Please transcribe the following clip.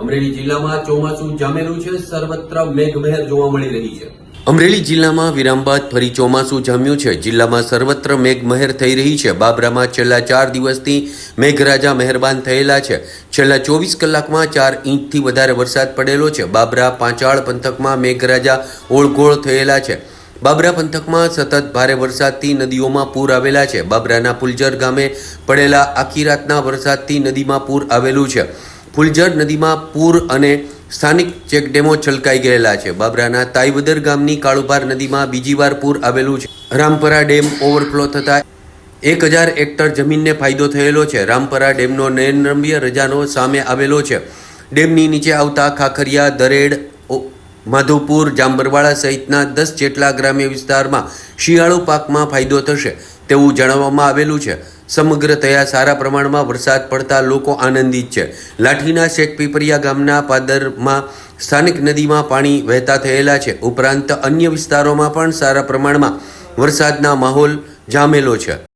અમરેલી જિલ્લામાં ચોમાસું જામેલું છે. સર્વત્ર મેઘમહેર જોવા મળી રહી છે. અમરેલી જિલ્લામાં વિરામ બાદ ફરી ચોમાસું જામ્યું છે. જિલ્લામાં સર્વત્ર મેઘમહેર થઈ રહી છે. બાબરામાં છેલ્લા ચાર દિવસથી મેઘરાજા મહેરબાન થયેલા છે. છેલ્લા ચોવીસ કલાકમાં ચાર ઇંચથી વધારે વરસાદ પડેલો છે. બાબરા પાંચાળ પંથકમાં મેઘરાજા ઓળઘોળ થયેલા છે. બાબરા પંથકમાં સતત ભારે વરસાદથી નદીઓમાં પૂર આવેલા છે. બાબરાના પુલજર ગામે પડેલા આખી રાતના વરસાદથી નદીમાં પૂર આવેલું છે. ફુલજર નદીમાં પૂર અને સ્થાનિક ચેકડેમો છલકાઈ ગયેલા છે. બાબરાના તાઈવદર ગામની કાળુભાર નદીમાં બીજીવાર પૂર આવેલું છે. રામપરા ડેમ ઓવરફ્લો થતા એક હજાર હેક્ટર જમીનને ફાયદો થયેલો છે. રામપરા ડેમનો નયનરમ્ય રજાનો સામે આવેલો છે. ડેમની નીચે આવતા ખાખરિયા, દરેડ માધવપુર જાંબરવાડા સહિતના દસ જેટલા ગ્રામ્ય વિસ્તારમાં શિયાળુ પાકમાં ફાયદો થશે તેવું જણાવવામાં આવેલું છે. સમગ્ર તયા સારા પ્રમાણમાં વરસાદ પડતા લોકો આનંદિત છે. લાઠીના શેખ પીપરિયા ગામના પાદરમાં સ્થાનિક નદીમાં પાણી વહેતા થયેલા છે. ઉપરાંત અન્ય વિસ્તારોમાં પણ સારા પ્રમાણમાં વરસાદના માહોલ જામેલો છે.